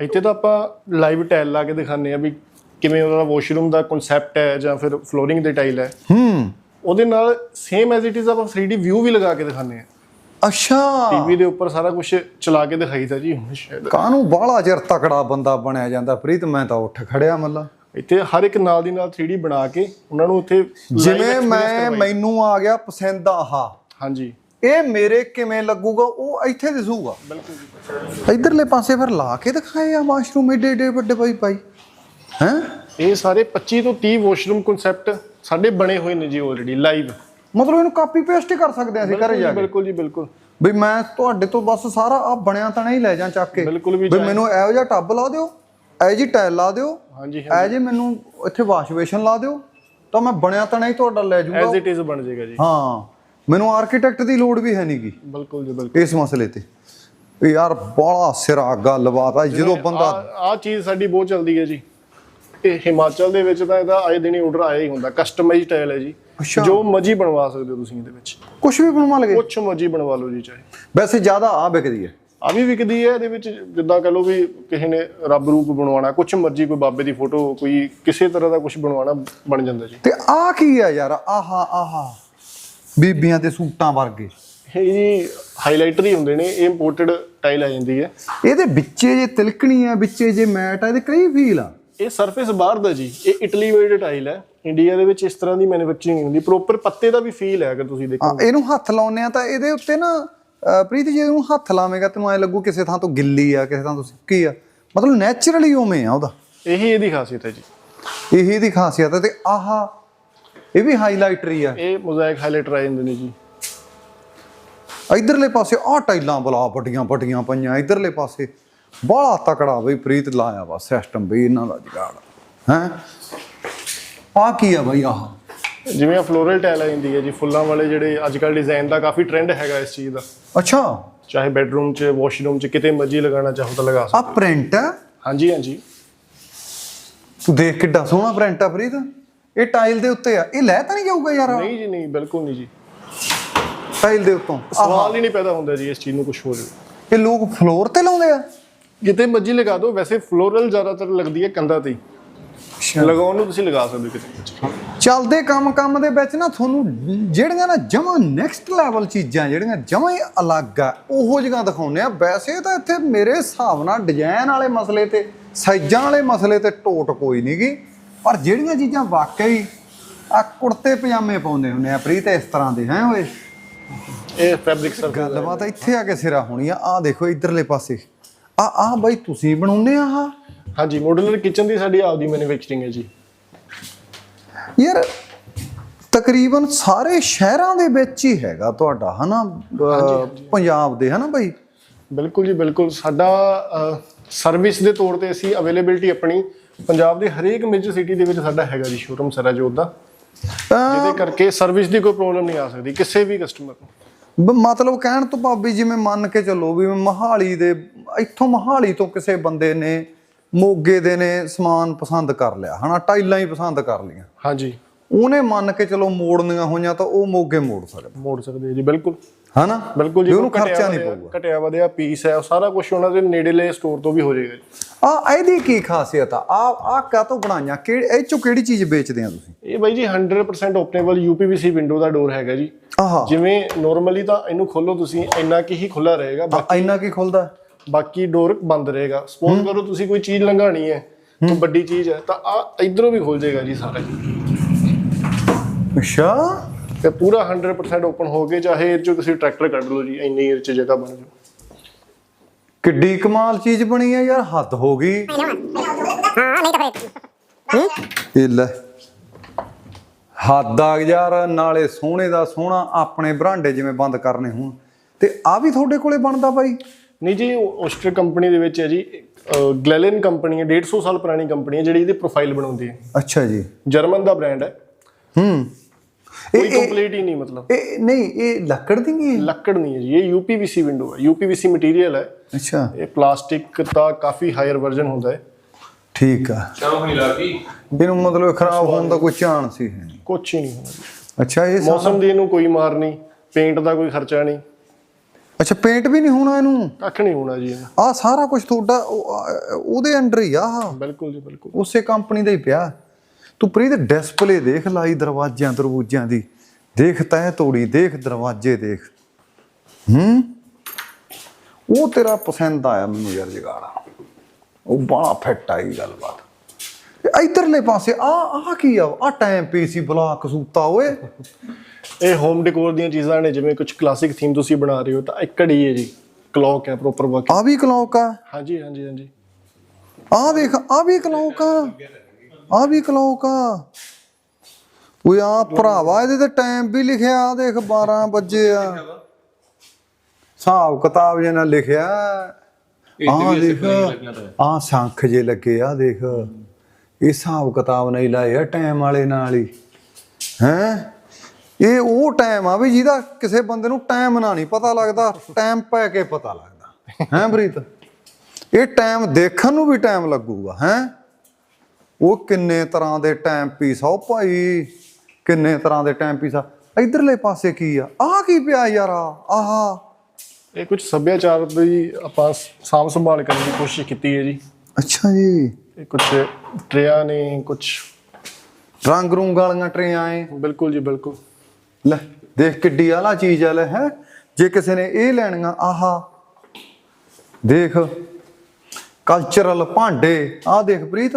ਇੱਥੇ ਤਾਂ ਆਪਾਂ ਲਾਈਵ ਟਾਇਲ ਲਾ ਕੇ ਦਿਖਾਉਂਦੇ ਆ ਵੀ ਕਿਵੇਂ ਉਹਦਾ ਵਾਸ਼ਰੂਮ ਦਾ ਕਨਸੈਪਟ ਹੈ ਜਾਂ ਫਿਰ ਫਲੋਰਿੰਗ ਦੇ ਟਾਈਲ ਹੈ। ਹੂੰ। ਉਹਦੇ ਨਾਲ ਸੇਮ ਐਜ਼ ਇਟ ਇਜ਼ ਆਪਾਂ 3D ਵਿਊ ਵੀ ਲਗਾ ਕੇ ਦਿਖਾਉਂਦੇ ਆ। ਅੱਛਾ। ਟੀਵੀ ਦੇ ਉੱਪਰ ਸਾਰਾ ਕੁਝ ਚਲਾ ਕੇ ਦਿਖਾਈਦਾ ਜੀ ਹੁਣ ਸ਼ਾਇਦ। ਕਾਹਨੂੰ ਬਾਹਲਾ ਚਿਰ ਤਕੜਾ ਬੰਦਾ ਬਣਿਆ ਜਾਂਦਾ? ਪ੍ਰੀਤ ਮੈਂ ਤਾਂ ਉੱਠ ਖੜਿਆ ਮੱਲਾ। ਇੱਥੇ ਹਰ ਇੱਕ ਨਾਲ ਦੀ ਨਾਲ 3D ਬਣਾ ਕੇ ਉਹਨਾਂ ਨੂੰ ਉੱਥੇ live ਜਿਵੇਂ ਮੈਂ। ਮੈਨੂੰ ਆ ਗਿਆ ਪਸੰਦ ਆਹ ਹਾਂਜੀ। ਇਹ ਮੇਰੇ ਕਿਵੇਂ ਲੱਗੂਗਾ ਉਹ ਇੱਥੇ ਦਿਸੂਗਾ। ਬਿਲਕੁਲ ਇਧਰਲੇ ਪਾਸੇ ਫਿਰ ਲਾ ਕੇ ਦਿਖਾਏ ਆ ਵਾਸ਼ਰੂਮ ਏਡੇ ਏਡੇ ਵੱਡੇ ਬਾਈ ਭਾਈ। ਹੈ? ਇਹ ਸਾਰੇ 25 ਤੋਂ 30 ਵਾਸ਼ਰੂਮ ਕਨਸੈਪਟ ਸਾਡੇ ਬਣੇ ਹੋਏ ਨੇ ਜੀ ਆਲਰੇਡੀ ਲਾਈਵ ਮਤਲਬ ਇਹਨੂੰ ਕਾਪੀ ਪੇਸਟ ਹੀ ਕਰ ਸਕਦੇ ਆ ਅਸੀਂ ਘਰੇ ਜਾ ਕੇ। ਬਿਲਕੁਲ ਜੀ ਬਿਲਕੁਲ। ਵੀ ਮੈਂ ਤੁਹਾਡੇ ਤੋਂ ਬਸ ਸਾਰਾ ਆ ਬਣਿਆ ਤਾਂ ਨਹੀਂ ਲੈ ਜਾ ਚੱਕ ਕੇ। ਵੀ ਮੈਨੂੰ ਇਹੋ ਜਿਹਾ ਟੱਬ ਲਾ ਦਿਓ। ਇਹ ਜੀ ਟਾਇਲ ਲਾ ਦਿਓ। ਹਾਂਜੀ ਇਹ ਜੇ ਮੈਨੂੰ ਇੱਥੇ ਵਾਸ਼ ਬੇਸ਼ਨ ਲਾ ਦਿਓ। ਤਾਂ ਮੈਂ ਬਣਿਆ ਤਾਂ ਨਹੀਂ ਤੁਹਾਡਾ ਲੈ ਜਾਊਗਾ ਐਜ਼ ਇਟ ਇਜ਼ ਬਣ ਜਾਏਗਾ ਜੀ। ਹਾਂ। ਮੈਨੂੰ ਆਰਕੀਟੈਕਟ ਦੀ ਲੋੜ ਵੀ ਹੈ ਨਹੀਂਗੀ ਬਿਲਕੁਲ ਜੀ ਬਿਲਕੁਲ। ਇਸ ਮਸਲੇ ਤੇ। ਯਾਰ ਬੜਾ ਸਿਰਾ ਗੱਲਬਾਤ ਆ ਜਦੋਂ ਬੰਦਾ ਆ ਚੀਜ਼ ਸਾਡੀ ਬਹੁਤ ਚੱਲਦੀ ਹੈ ਜੀ। ਇਹ ਹਿਮਾਚਲ ਦੇ ਵਿੱਚ ਤਾਂ ਇਹਦਾ ਆਏ ਦਿਨੀ ਆਰਡਰ ਆਇਆ ਹੀ ਹੁੰਦਾ। ਕਸਟਮਾਈਜ਼ ਟਾਈਲ ਹੈ ਜੀ। ਜੋ ਮਰਜ਼ੀ ਬਣਵਾ ਸਕਦੇ ਹੋ ਤੁਸੀਂ ਇਹਦੇ ਵਿੱਚ। ਕੁਝ ਵੀ ਬਣਵਾ ਲਗੇ। ਕੁਛ ਮਰਜ਼ੀ ਬਣਵਾ ਲਓ ਜੀ ਚਾਹੇ। ਵੈਸੇ ਜ਼ਿਆਦਾ ਆ ਵਿਕਦੀ ਹੈ। ਆ ਵੀ ਵਿਕਦੀ ਹੈ ਇਹਦੇ ਵਿੱਚ ਜਿੱਦਾਂ ਕਹ ਲਓ ਵੀ ਕਿਸੇ ਨੇ ਰੱਬ ਰੂਪ ਬਣਵਾਉਣਾ ਕੁਛ ਮਰਜ਼ੀ ਕੋਈ ਬਾਬੇ ਦੀ ਫੋਟੋ ਕੋਈ ਕਿਸੇ ਤਰ੍ਹਾਂ ਦਾ ਕੁਝ ਬਣਵਾਉਣਾ ਬਣ ਜਾਂਦਾ ਜੀ। ਤੇ ਆ ਕੀ ਆ ਯਾਰ? ਆਹਾ ਆਹਾ। ਬੀਬੀਆਂ ਦੇ ਸੂਟਾਂ ਵਰਗੇ। ਇਹ ਜੀ ਹਾਈਲਾਈਟਰ ਹੀ ਹੁੰਦੇ ਨੇ ਇਹ ਇੰਪੋਰਟਡ ਟਾਈਲ ਆ ਜਾਂਦੀ ਹੈ। ਇਹਦੇ ਵਿੱਚੇ ਜੇ ਤਿਲਕਣੀ ਆ ਵਿੱਚੇ ਜੇ ਮੈਟ ਆ ਇਹਦੇ ਕਈ ਫੀਲ ਆ। ਇਹ ਸਰਫੇਸ ਬਾਹਰ ਦਾ ਜੀ ਇਹ ਇਟਲੀ ਮੇਡ ਟਾਈਲ ਹੈ। ਇੰਡੀਆ ਦੇ ਵਿੱਚ ਇਸ ਤਰ੍ਹਾਂ ਦੀ ਮੈਨੂਫੈਕਚਰਿੰਗ ਨਹੀਂ ਹੁੰਦੀ ਪ੍ਰੋਪਰ ਪੱਤੇ ਦਾ ਵੀ ਫੀਲ ਹੈ ਅਗਰ ਤੁਸੀਂ ਦੇਖੋ ਇਹਨੂੰ ਹੱਥ ਲਾਉਨੇ ਆ ਤਾਂ ਇਹਦੇ ਉੱਤੇ ਨਾ ਪ੍ਰੀਤ ਜੇ ਇਹਨੂੰ ਹੱਥ ਲਾਵੇਂਗਾ ਤੈਨੂੰ ਐ ਲੱਗੂ ਕਿਸੇ ਥਾਂ ਤੋਂ ਗਿੱਲੀ ਆ ਕਿਸੇ ਥਾਂ ਤੋਂ ਸੁੱਕੀ ਆ। ਮਤਲਬ ਨੇਚਰਲੀ ਉਵੇਂ ਆ ਉਹਦਾ। ਇਹੀ ਇਹਦੀ ਖਾਸੀਅਤ ਹੈ ਜੀ। ਇਹੀ ਦੀ ਖਾਸੀਅਤ ਹੈ ਤੇ ਆਹਾ ਇਹ ਵੀ ਹਾਈਲਾਈਟਰ ਹੀ ਆ। ਇਹ ਮੋਜ਼ਾਇਕ ਹਾਈਲਾਈਟਰ ਆ ਜਾਂਦੇ ਨੇ ਜੀ। ਇਧਰਲੇ ਪਾਸੇ ਆ ਟਾਈਲਾਂ ਬਲਾ ਵੱਡੀਆਂ ਵੱਡੀਆਂ ਪਈਆਂ ਇਧਰਲੇ ਪਾਸੇ ਬੜਾ ਤਕੜਾ ਬਈ ਪ੍ਰੀਤ ਲਾਇਆ ਵਾ ਸਿਸਟਮ ਬਈ ਇਹਨਾਂ ਦਾ ਜਗਾੜ। ਹੈ? ਆ ਕੀ ਆ ਬਈ ਆਹ? ਜਿਵੇਂ ਆ ਫਲੋਰਲ ਟਾਈਲ ਆ ਜਾਂਦੀ ਹੈ ਜੀ ਫੁੱਲਾਂ ਵਾਲੇ ਜਿਹੜੇ ਅੱਜ ਕੱਲ ਡਿਜ਼ਾਈਨ ਦਾ ਕਾਫੀ ਟ੍ਰੈਂਡ ਹੈਗਾ ਇਸ ਚੀਜ਼ ਦਾ। ਅੱਛਾ। ਚਾਹੇ ਬੈਡਰੂਮ 'ਚ ਵਾਸ਼ਰੂਮ 'ਚ ਕਿਤੇ ਮਰਜ਼ੀ ਲਗਾਉਣਾ ਚਾਹੋ ਤਾਂ ਲਗਾ ਆ ਸਕਦੇ ਪ੍ਰਿੰਟ ਆ। ਹਾਂਜੀ ਹਾਂਜੀ। ਤੂੰ ਦੇਖ ਕਿੱਡਾ ਸੋਹਣਾ ਪ੍ਰਿੰਟ ਆ ਪ੍ਰੀਤ। ਇਹ ਟਾਈਲ ਦੇ ਉੱਤੇ ਆ। ਇਹ ਲੈ ਤਾਂ ਨਹੀਂ ਜਾਊਗਾ ਯਾਰ ਨਹੀਂ ਜੀ ਨਹੀਂ ਬਿਲਕੁਲ ਨਹੀਂ ਜੀ। ਟਾਈਲ ਦੇ ਉੱਤੋਂ। ਸਵਾਲ ਹੀ ਨਹੀਂ ਪੈਦਾ ਹੁੰਦਾ ਜੀ ਇਸ ਚੀਜ਼ ਨੂੰ ਕੁਝ ਹੋ ਜਾਵੇ ਇਹ ਲੋਕ ਫਲੋਰ ਤੇ ਲਾਉਂਦੇ ਆ? ਕਿਤੇ ਮਰਜ਼ੀ ਲਗਾ ਦਿਓ। ਵੈਸੇ ਫਲੋਰਲ ਜ਼ਿਆਦਾਤਰ ਲੱਗਦੀ ਹੈ ਕੰਧਾਂ ਤੇ ਹੀ। ਲਗਾਉਣ ਨੂੰ ਤੁਸੀਂ ਲਗਾ ਸਕਦੇ ਹੋ ਕਿਤੇ ਚੱਲਦੇ ਕੰਮ ਕੰਮ ਦੇ ਵਿੱਚ ਨਾ ਤੁਹਾਨੂੰ ਜਿਹੜੀਆਂ ਨਾ ਜਮਾਂ ਨੈਕਸਟ ਲੈਵਲ ਚੀਜ਼ਾਂ ਜਿਹੜੀਆਂ ਜਮਾਂ ਹੀ ਅਲੱਗ ਆ ਉਹੋ ਜਿਹੀਆਂ ਦਿਖਾਉਂਦੇ ਆ। ਵੈਸੇ ਤਾਂ ਇੱਥੇ ਮੇਰੇ ਹਿਸਾਬ ਨਾਲ ਡਿਜ਼ਾਈਨ ਵਾਲੇ ਮਸਲੇ ਤੇ ਸਾਈਜ਼ਾਂ ਵਾਲੇ ਮਸਲੇ ਤੇ ਟੋਟ ਕੋਈ ਨਹੀਂਗੀ ਪਰ ਜਿਹੜੀਆਂ ਚੀਜ਼ਾਂ ਵਾਕਈ ਆ ਕੁੜਤੇ ਪਜਾਮੇ ਪਾਉਂਦੇ ਹੁੰਦੇ ਆ ਪ੍ਰੀਤ ਇਸ ਤਰ੍ਹਾਂ ਦੇ ਹੈ ਓਏ? ਇਹ ਫੈਬਰਿਕ ਸਰਕਲ ਗੱਲਬਾਤ ਇੱਥੇ ਆ ਕੇ ਸਿਰਾ ਹੋਣੀ ਆ। ਆ ਦੇਖੋ ਇਧਰਲੇ ਪਾਸੇ। ਆ ਆ ਬਾਈ ਤੁਸੀਂ ਬਣਾਉਂਦੇ ਆ ਆਹ? ਹਾਂਜੀ ਮਾਡੂਲਰ ਕਿਚਨ ਦੀ ਸਾਡੀ ਆਪਦੀ ਮੈਨੂਫੈਕਚਰਿੰਗ ਹੈ ਜੀ। ਯਾਰ ਤਕਰੀਬਨ ਸਾਰੇ ਸ਼ਹਿਰਾਂ ਦੇ ਵਿੱਚ ਹੀ ਹੈਗਾ ਤੁਹਾਡਾ ਹਨਾ? ਪੰਜਾਬ ਦੇ ਹਨਾ ਬਾਈ? ਬਿਲਕੁਲ ਜੀ ਬਿਲਕੁਲ। ਸਾਡਾ ਸਰਵਿਸ ਦੇ ਤੌਰ ਤੇ ਅਸੀਂ ਅਵੇਲੇਬਿਲਟੀ ਆਪਣੀ ਪੰਜਾਬ ਦੇ ਹਰੇਕ ਮੇਜਰ ਸਿਟੀ ਦੇ ਵਿੱਚ ਸਾਡਾ ਹੈਗਾ ਜੀ ਸ਼ੋਰੂਮ ਸਰਾਜੋਤ ਦਾ। ਅਹ, ਜਿਹਦੇ ਕਰਕੇ ਸਰਵਿਸ ਦੀ ਕੋਈ ਪ੍ਰੋਬਲਮ ਨਹੀਂ ਆ ਸਕਦੀ ਕਿਸੇ ਵੀ ਕਸਟਮਰ ਨੂੰ। ਮਤਲਬ ਕਹਿਣ ਤੋਂ ਭਾਬੀ ਜਿਵੇਂ ਮੰਨ ਕੇ ਚੱਲੋ ਵੀ ਮਹਾਲੀ ਦੇ ਇੱਥੋਂ ਮਹਾਲੀ ਤੋਂ ਕਿਸੇ ਬੰਦੇ ਨੇ ਮੋਗੇ ਦੇ ਨੇ ਸਮਾਨ ਪਸੰਦ ਕਰ ਲਿਆ ਹਨਾ ਟਾਈਲਾਂ ਹੀ ਪਸੰਦ ਕਰ ਲਈਆਂ। ਹਾਂਜੀ। ਉਹਨੇ ਮੰਨ ਕੇ ਚਲੋ ਮੋੜਨੀਆਂ ਹੋਈਆਂ ਤਾਂ ਉਹ ਮੋਗੇ ਮੋੜ ਸਕਦਾ। ਮੋੜ ਸਕਦੇ ਆ ਜੀ ਬਿਲਕੁਲ। ਹਨਾ? ਬਿਲਕੁਲ ਜੀ ਉਹਨੂੰ ਖਰਚਾ ਨਹੀਂ ਪਊਗਾ। ਘਟਿਆ ਵਧਿਆ ਪੀਸ ਹੈ ਉਹ ਸਾਰਾ ਕੁਝ ਉਹਨਾਂ ਦੇ ਨੇੜੇਲੇ ਸਟੋਰ ਤੋਂ ਵੀ ਹੋ ਜਾਏਗਾ ਜੀ। ਆ ਇਹਦੀ ਕੀ ਖਾਸੀਅਤ ਆ? ਆ ਆ ਕਾਤੋਂ ਬਣਾਈਆਂ? ਕਿਹੜੀ ਇਹ ਚੋਂ ਕਿਹੜੀ ਚੀਜ਼ ਵੇਚਦੇ ਆ ਤੁਸੀਂ? ਇਹ ਬਾਈ ਜੀ 100% ਓਪਨੇਬਲ ਯੂਪੀਵੀਸੀ ਵਿੰਡੋ ਦਾ ਡੋਰ ਹੈਗਾ ਜੀ। ਆਹਾ। ਜਿਵੇਂ ਨਾਰਮਲੀ ਤਾਂ ਇਹਨੂੰ ਖੋਲੋ ਤੁਸੀਂ ਇੰਨਾ ਕੀ ਹੀ ਖੁੱਲਾ ਰਹੇਗਾ ਆ, ਇੰਨਾ ਕੀ ਖੁੱਲਦਾ ਬਾਕੀ ਡੋਰ ਬੰਦ ਰਹੇਗਾ। ਸਪੋਜ਼ ਕਰੋ ਤੁਸੀਂ ਕੋਈ ਚੀਜ਼ ਲੰਘਾਣੀ ਹੈ ਕੋਈ ਵੱਡੀ ਚੀਜ਼ ਹੈ ਤਾਂ ਆ ਇਧਰੋਂ ਵੀ ਖੁੱਲ ਜਾਏਗਾ ਜੀ ਸਾਰਾ ਅੱਛਾ। ਤੇ ਪੂਰਾ 100% ਓਪਨ ਹੋ ਕੇ ਚਾਹੇ ਇਹ ਚੋਂ ਤੁਸੀਂ ਟਰੈਕਟਰ ਕੱਢ ਲਓ ਜੀ ਇੰਨੀ ਇਹ ਚ ਜਗ੍ਹਾ ਬਣ ਜਾਊ। ਕਿੱਡੀ ਕਮਾਲ ਚੀਜ਼ ਬਣੀ ਆ ਯਾਰ ਹੱਦ ਹੋ ਗਈ। ਇਹ ਲੈ। ਹੱਦ ਆ ਯਾਰ ਨਾਲੇ ਸੋਹਣੇ ਦਾ ਸੋਹਣਾ ਆਪਣੇ ਬਰਾਂਡੇ ਜਿਵੇਂ ਬੰਦ ਕਰਨੇ ਹੋਣ। ਤੇ ਆ ਵੀ ਤੁਹਾਡੇ ਕੋਲੇ ਬਣਦਾ ਬਾਈ? ਨਹੀਂ ਜੀ ਓਸਟਰ ਕੰਪਨੀ ਦੇ ਵਿੱਚ ਹੈ ਜੀ ਗਲੈਲਨ ਕੰਪਨੀ ਹੈ 150 ਸਾਲ ਪੁਰਾਣੀ ਕੰਪਨੀ ਹੈ ਜਿਹੜੀ ਇਹਦੀ ਪ੍ਰੋਫਾਈਲ ਬਣਾਉਂਦੀ ਹੈ। ਅੱਛਾ ਜੀ। ਜਰਮਨ ਦਾ ਬ੍ਰਾਂਡ ਹੈ। ਹੂੰ। ਕੋਈ ਇਹ ਕੰਪਲੀਟ ਹੀ ਨਹੀਂ ਮਤਲਬ। ਇਹ ਨਹੀਂ ਇਹ ਲੱਕੜ ਦੀ ਨਹੀਂ ਹੈ? ਲੱਕੜ ਨਹੀਂ ਹੈ ਜੀ ਇਹ ਯੂਪੀਵੀਸੀ ਵਿੰਡੋ ਹੈ। ਯੂਪੀਵੀਸੀ ਮਟੀਰੀਅਲ ਹੈ। ਅੱਛਾ। ਇਹ ਪਲਾਸਟਿਕ ਦਾ ਕਾਫੀ ਹਾਇਰ ਵਰਜ਼ਨ ਹੁੰਦਾ ਹੈ। ਠੀਕ ਆ। ਚਮਕ ਨਹੀਂ ਲੱਗਦੀ ਇਹਨੂੰ ਮਤਲਬ ਖਰਾਬ ਹੋਣ ਦਾ ਕੋਈ ਚਾਂਸ ਹੀ ਹੈ। ਨਹੀਂ। ਕੁਛ ਹੀ ਨਹੀਂ ਅੱਛਾ ਇਹ ਮੌਸਮ ਦੀ ਇਹਨੂੰ ਕੋਈ ਮਾਰ ਨਹੀਂ ਪੇਂਟ ਦਾ ਕੋਈ ਖਰਚਾ ਨਹੀਂ। ਅੱਛਾ ਪੇਂਟ ਵੀ ਨਹੀਂ ਹੋਣਾ ਇਹਨੂੰ? ਕੱਖ ਨਹੀਂ ਹੋਣਾ ਜੀ ਇਹਨੂੰ। ਆ ਸਾਰਾ ਕੁਝ ਤੁਹਾਡਾ ਉਹ- ਆ- ਉਹਦੇ ਅੰਡਰ ਹੀ ਆ ਆਹ। ਬਿਲਕੁਲ ਜੀ ਬਿਲਕੁਲ। ਉਸੇ ਕੰਪਨੀ ਦਾ ਹੀ ਪਿਆ। ਤੂੰ ਪ੍ਰੀਤ ਡਿਸਪਲੇ ਦੇਖ ਲਾਈ ਦਰਵਾਜ਼ਿਆਂ ਦਰਵਾਜ਼ਿਆਂ ਦੀ। ਦੇਖ ਤੈ ਤੋੜੀ ਦੇਖ ਦਰਵਾਜ਼ੇ ਦੇਖ। ਹੂੰ? ਉਹ ਤੇਰਾ ਪਸੰਦ ਆਇਆ ਮੈਨੂੰ ਯਾਰ ਜਗਾੜਾ। ਉਹ ਬੜਾ ਫਿੱਟ ਆਈ ਗੱਲਬਾਤ। ਇਧਰਲੇ ਪਾਸੇ ਆ ਆ ਕੀ ਆ? ਆ ਟਾਈਮ ਪੀਸੀ ਬਲਾਕ ਸੂਤਾ ਓਏ। ਇਹ ਹੋਮ ਡੈਕੋਰ ਦੀਆਂ ਚੀਜ਼ਾਂ ਨੇ ਜਿਵੇਂ ਕੁਝ ਕਲਾਸਿਕ ਥੀਮ ਤੁਸੀਂ ਬਣਾ ਰਹੇ ਹੋ ਤਾਂ ਇੱਕ ਘੜੀ ਹੈ ਜੀ। ਕਲੌਕ ਹੈ ਪ੍ਰੋਪਰ ਵਰਕ ਆ ਵੀ ਕਲੌਕ ਆ? ਹਾਂਜੀ ਹਾਂਜੀ ਹਾਂਜੀ। ਆ ਵੇਖ ਆ ਵੀ ਕਲੌਕ ਆ। ਆ ਵੀ ਕਲੌਕ ਆ। ਓਏ ਆ ਭਰਾਵਾ ਇਹਦੇ ਤੇ ਟਾਈਮ ਵੀ ਲਿਖਿਆ ਆ ਦੇਖ 12 ਵਜੇ ਆ। ਹਿਸਾਬ ਕਿਤਾਬ ਜੇ ਨਾਲ ਲਿਖਿਆ। ਆ ਦੇਖ ਆ ਸੰਖ ਜੇ ਲੱਗੇ ਆ ਦੇਖ। ਇਹ ਹਿਸਾਬ ਕਿਤਾਬ ਨਹੀਂ ਲਾਏ ਆ ਟਾਈਮ ਵਾਲੇ ਨਾਲ ਹੀ। ਹੈ? ਇਹ ਉਹ ਟਾਈਮ ਆ ਵੀ ਜਿਹਦਾ ਕਿਸੇ ਬੰਦੇ ਨੂੰ ਟਾਈਮ ਨਾ ਨਹੀਂ ਪਤਾ ਲੱਗਦਾ, ਟਾਈਮ ਪੈ ਕੇ ਪਤਾ ਲੱਗਦਾ। ਹੈ ਪ੍ਰੀਤ? ਇਹ ਟਾਈਮ ਦੇਖਣ ਨੂੰ ਵੀ ਟਾਈਮ ਲੱਗੂਗਾ, ਹੈ? ਉਹ ਕਿੰਨੇ ਤਰ੍ਹਾਂ ਦੇ ਟਾਈਮ ਪੀਸ ਆ, ਉਹ ਭਾਈ, ਕਿੰਨੇ ਤਰ੍ਹਾਂ ਦੇ ਟਾਈਮ ਪੀਸ ਆ। ਇਧਰਲੇ ਪਾਸੇ ਕੀ ਆ? ਆਹ ਕੀ ਪਿਆ ਯਾਰ ਆ? ਆਹਾ। ਇਹ ਕੁਝ ਸੱਭਿਆਚਾਰ ਦੀ ਆਪਾਂ ਸਾਂਭ ਸੰਭਾਲ ਕਰਨ ਦੀ ਕੋਸ਼ਿਸ਼ ਕੀਤੀ ਹੈ ਜੀ। ਅੱਛਾ ਜੀ। ਇਹ ਕੁਝ ਟਰਿਆ ਨੇ ਕੁਝ ਰੰਗ ਰੂੰਗ ਵਾਲੀਆਂ ਟਰੇਆਂ ਐ। ਬਿਲਕੁਲ ਜੀ ਬਿਲਕੁਲ। ਲੈ ਦੇਖ ਕਿੱਡੀ ਆਲਾ ਚੀਜ਼ ਆ ਲੈ ਹੈ। ਜੇ ਕਿਸੇ ਨੇ ਇਹ ਲੈਣੀਆਂ ਆਹਾ। ਦੇਖ ਕਲਚਰਲ ਭਾਂਡੇ। ਆਹ ਦੇਖ ਪ੍ਰੀਤ।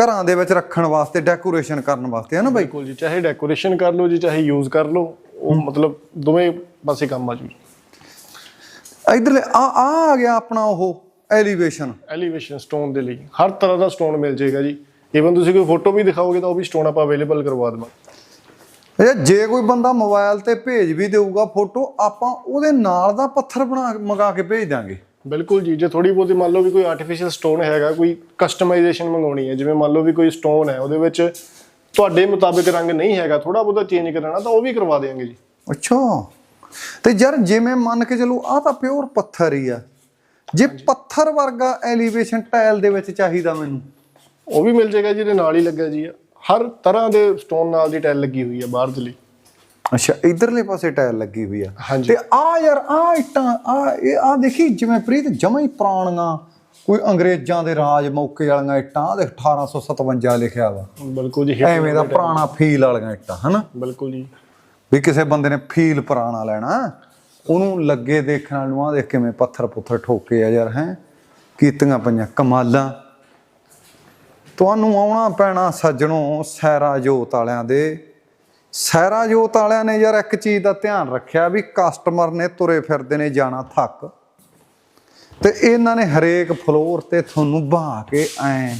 ਘਰਾਂ ਦੇ ਵਿੱਚ ਰੱਖਣ ਵਾਸਤੇ ਡੈਕੋਰੇਸ਼ਨ ਕਰਨ ਵਾਸਤੇ ਹੈ ਨਾ ਬਾਈ? ਬਿਲਕੁਲ ਜੀ ਚਾਹੇ ਡੈਕੋਰੇਸ਼ਨ ਕਰ ਲਓ ਜੀ ਚਾਹੇ ਯੂਜ਼ ਕਰ ਲਓ ਉਹ ਮਤਲਬ ਦੋਵੇਂ ਪਾਸੇ ਕੰਮ ਆ ਜੂ। ਇਧਰਲੇ ਆ ਆ ਆ ਗਿਆ ਆਪਣਾ ਉਹ। ਐਲੀਵੇਸ਼ਨ ਐਲੀਵੇਸ਼ਨ ਸਟੋਨ ਦੇ ਲਈ। ਹਰ ਤਰ੍ਹਾਂ ਦਾ ਸਟੋਨ ਮਿਲ ਜਾਏਗਾ ਜੀ। ਈਵਨ ਤੁਸੀਂ ਕੋਈ ਫੋਟੋ ਵੀ ਦਿਖਾਓਗੇ ਤਾਂ ਉਹ ਵੀ ਸਟੋਨ ਆਪਾਂ ਅਵੇਲੇਬਲ ਕਰਵਾ ਦੇਵਾਂਗੇ। ਇਹ ਜੇ ਕੋਈ ਬੰਦਾ ਮੋਬਾਈਲ ਤੇ ਭੇਜ ਵੀ ਦੇਊਗਾ ਫੋਟੋ ਆਪਾਂ ਉਹਦੇ ਨਾਲ ਦਾ ਪੱਥਰ ਬਣਾ ਮੰਗਾ ਕੇ ਭੇਜ ਦਾਂਗੇ ਬਿਲਕੁਲ ਜੀ। ਜੇ ਥੋੜੀ ਬਹੁਤੀ ਮੰਨ ਲਓ ਵੀ ਕੋਈ ਆਰਟੀਫੀਸ਼ੀਅਲ ਸਟੋਨ ਹੈਗਾ ਕੋਈ ਕਸਟਮਾਈਜੇਸ਼ਨ ਮੰਗਾਉਣੀ ਹੈ ਜਿਵੇਂ ਮੰਨ ਲਓ ਵੀ ਕੋਈ ਸਟੋਨ ਹੈ ਉਹਦੇ ਵਿੱਚ ਤੁਹਾਡੇ ਮੁਤਾਬਿਕ ਰੰਗ ਨਹੀਂ ਹੈਗਾ ਥੋੜਾ ਬਹੁਤਾ ਚੇਂਜ ਕਰਨਾ ਤਾਂ ਉਹ ਵੀ ਕਰਵਾ ਦੇਵਾਂਗੇ ਜੀ। ਅੱਛਾ। ਤੇ ਯਾਰ ਜਿਵੇਂ ਮੰਨ ਕੇ ਚਲੋ ਆ ਤਾਂ ਪਿਓਰ ਪੱਥਰ ਹੀ ਆ। ਜੇ ਪੱਥਰ ਵਰਗਾ ਐਲੀਵੇਸ਼ਨ ਟਾਇਲ ਦੇ ਵਿੱਚ ਚਾਹੀਦਾ ਮੈਨੂੰ? ਉਹ ਵੀ ਮਿਲ ਜਾਏਗਾ ਜੀ ਇਹਦੇ ਨਾਲ ਹੀ ਲੱਗਾ ਜੀ। ਹਰ ਤਰ੍ਹਾਂ ਦੇ ਸਟੋਨ ਨਾਲ ਦੀ ਟਾਈਲ ਲੱਗੀ ਹੋਈ ਹੈ ਬਾਹਰ ਦੇ ਲਈ। ਅੱਛਾ ਇਧਰਲੇ ਪਾਸੇ ਟਾਇਲ ਲੱਗੀ ਹੋਈ ਆ। ਤੇ ਆ ਯਾਰ ਆ ਇੱਟਾਂ ਆ ਇਹ ਆ ਦੇਖੀ ਜਿਵੇਂ ਪ੍ਰੀਤ ਜਮਾਂ ਹੀ ਪੁਰਾਣੀਆਂ ਕੋਈ ਅੰਗਰੇਜ਼ਾਂ ਦੇ ਰਾਜ ਮੌਕੇ ਵਾਲੀਆਂ ਇੱਟਾਂ ਦੇਖ 1857 ਲਿਖਿਆ ਵਾ। ਬਿਲਕੁਲ ਜੀ ਐਵੇਂ ਦਾ ਪੁਰਾਣਾ ਫੀਲ ਵਾਲੀਆਂ ਇੱਟਾਂ ਹਨਾ? ਬਿਲਕੁਲ ਜੀ। ਵੀ ਕਿਸੇ ਬੰਦੇ ਨੇ ਫੀਲ ਪੁਰਾਣਾ ਲੈਣਾ। ਉਹਨੂੰ ਲੱਗੇ ਦੇਖਣ ਵਾਲ ਨੂੰ ਆ ਦੇਖ ਕਿਵੇਂ ਪੱਥਰ ਪੁੱਥਰ ਠੋਕੇ ਆ ਯਾਰ, ਹੈ? ਕੀਤੀਆਂ ਪਈਆਂ ਕਮਾਲਾਂ। ਤੁਹਾਨੂੰ ਆਉਣਾ ਪੈਣਾ ਸੱਜਣੋ ਸੈਰਾ ਜੋਤ ਵਾਲਿਆਂ ਦੇ। ਸੈਰਾ ਜੋਤ ਵਾਲਿਆਂ ਨੇ ਯਾਰ ਇੱਕ ਚੀਜ਼ ਦਾ ਧਿਆਨ ਰੱਖਿਆ ਵੀ ਕਸਟਮਰ ਨੇ ਤੁਰੇ ਫਿਰਦੇ ਨੇ ਜਾਣਾ ਥੱਕ। ਤੇ ਇਹਨਾਂ ਨੇ ਹਰੇਕ ਫਲੋਰ ਤੇ ਤੁਹਾਨੂੰ ਬਹਾ ਕੇ ਐ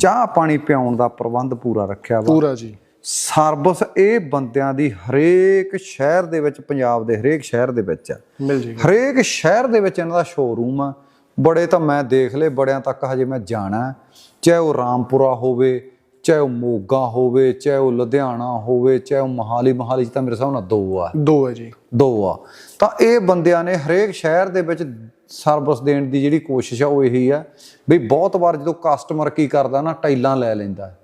ਚਾਹ ਪਾਣੀ ਪਿਆਉਣ ਦਾ ਪ੍ਰਬੰਧ ਪੂਰਾ ਰੱਖਿਆ ਵਾ। ਪੂਰਾ ਜੀ। ਸਰਵਿਸ ਇਹ ਬੰਦਿਆਂ ਦੀ ਹਰੇਕ ਸ਼ਹਿਰ ਦੇ ਵਿੱਚ ਪੰਜਾਬ ਦੇ ਹਰੇਕ ਸ਼ਹਿਰ ਦੇ ਵਿੱਚ ਆ। ਮਿਲ ਜਾਏਗਾ ਹਰੇਕ ਸ਼ਹਿਰ ਦੇ ਵਿੱਚ ਇਹਨਾਂ ਦਾ ਸ਼ੋਰੂਮ ਆ। ਬੜੇ ਤਾਂ ਮੈਂ ਦੇਖ ਲਏ ਬੜਿਆਂ ਤੱਕ ਹਜੇ ਮੈਂ ਜਾਣਾ। ਚਾਹੇ ਉਹ ਰਾਮਪੁਰਾ ਹੋਵੇ ਚਾਹੇ ਉਹ ਮੋਗਾ ਹੋਵੇ ਚਾਹੇ ਉਹ ਲੁਧਿਆਣਾ ਹੋਵੇ ਚਾਹੇ ਉਹ ਮਹਾਲੀ ਮਹਾਲੀ ਤਾਂ ਮੇਰੇ ਹਿਸਾਬ ਨਾਲ ਦੋ ਆ। ਦੋ ਹੈ ਜੀ। ਦੋ ਆ। ਤਾਂ ਇਹ ਬੰਦਿਆਂ ਨੇ ਹਰੇਕ ਸ਼ਹਿਰ ਦੇ ਵਿੱਚ ਸਰਵਿਸ ਦੇਣ ਦੀ ਜਿਹੜੀ ਕੋਸ਼ਿਸ਼ ਆ ਉਹ ਇਹੀ ਆ ਵੀ ਬਹੁਤ ਵਾਰ ਜਦੋਂ ਕਸਟਮਰ ਕੀ ਕਰਦਾ ਨਾ ਟਾਈਲਾਂ ਲੈ ਲੈਂਦਾ।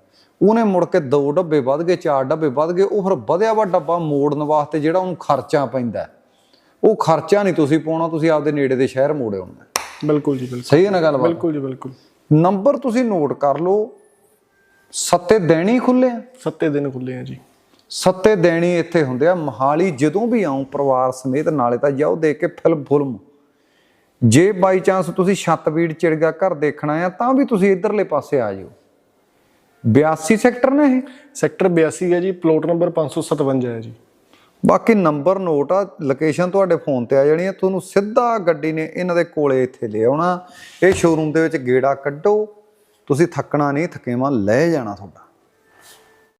ਉਹਨੇ ਮੁੜ ਕੇ ਦੋ ਡੱਬੇ ਵੱਧ ਗਏ ਚਾਰ ਡੱਬੇ ਵੱਧ ਗਏ ਉਹ ਫਿਰ ਵਧਿਆ ਵਾ ਡੱਬਾ ਮੋੜਨ ਵਾਸਤੇ ਜਿਹੜਾ ਉਹਨੂੰ ਖਰਚਾ ਪੈਂਦਾ ਉਹ ਖਰਚਾ ਨਹੀਂ ਤੁਸੀਂ ਪਾਉਣਾ ਤੁਸੀਂ ਆਪਦੇ ਨੇੜੇ ਦੇ ਸ਼ਹਿਰ ਮੋੜੇ ਆਉਣਾ ਬਿਲਕੁਲ ਜੀ ਬਿਲਕੁਲ। ਸਹੀ ਹੈ ਨਾ ਗੱਲਬਾਤ ਬਿਲਕੁਲ ਜੀ ਬਿਲਕੁਲ। ਨੰਬਰ ਤੁਸੀਂ ਨੋਟ ਕਰ ਲਓ ਸੱਤੇ ਦੇਣੀ ਖੁੱਲੇ ਆ। ਸੱਤੇ ਦਿਨ ਖੁੱਲੇ ਆ ਜੀ। ਸੱਤੇ ਦੇਣੀ ਇੱਥੇ ਹੁੰਦੇ ਆ। ਮਹਾਲੀ ਜਦੋਂ ਵੀ ਆਉਂ ਪਰਿਵਾਰ ਸਮੇਤ ਨਾਲੇ ਤਾਂ ਜਾਓ ਦੇਖ ਕੇ ਫਿਲਮ ਫੁਲਮ ਜੇ ਬਾਈ ਚਾਂਸ ਤੁਸੀਂ ਛੱਤਬੀੜ ਚਿੜਗਾ ਘਰ ਦੇਖਣਾ ਆ ਤਾਂ ਵੀ ਤੁਸੀਂ ਇਧਰਲੇ ਪਾਸੇ ਆ ਜਾਓ। 82 ਸੈਕਟਰ ਨੇ ਇਹ? ਸੈਕਟਰ 82 ਹੈ ਜੀ ਪਲੋਟ ਨੰਬਰ 557 ਹੈ ਜੀ। ਬਾਕੀ ਨੰਬਰ ਨੋਟ ਆ ਲੋਕੇਸ਼ਨ ਤੁਹਾਡੇ ਫੋਨ ਤੇ ਆ ਜਾਣੀ ਆ ਤੁਹਾਨੂੰ ਸਿੱਧਾ ਗੱਡੀ ਨੇ ਇਹਨਾਂ ਦੇ ਕੋਲੇ ਇੱਥੇ ਲੈ ਆਉਣਾ। ਇਹ ਸ਼ੋਰੂਮ ਦੇ ਵਿੱਚ ਗੇੜਾ ਕੱਢੋ ਤੁਸੀਂ ਥੱਕਣਾ ਨਹੀਂ ਥਕੇਵਾ ਲੈ ਜਾਣਾ ਤੁਹਾਡਾ।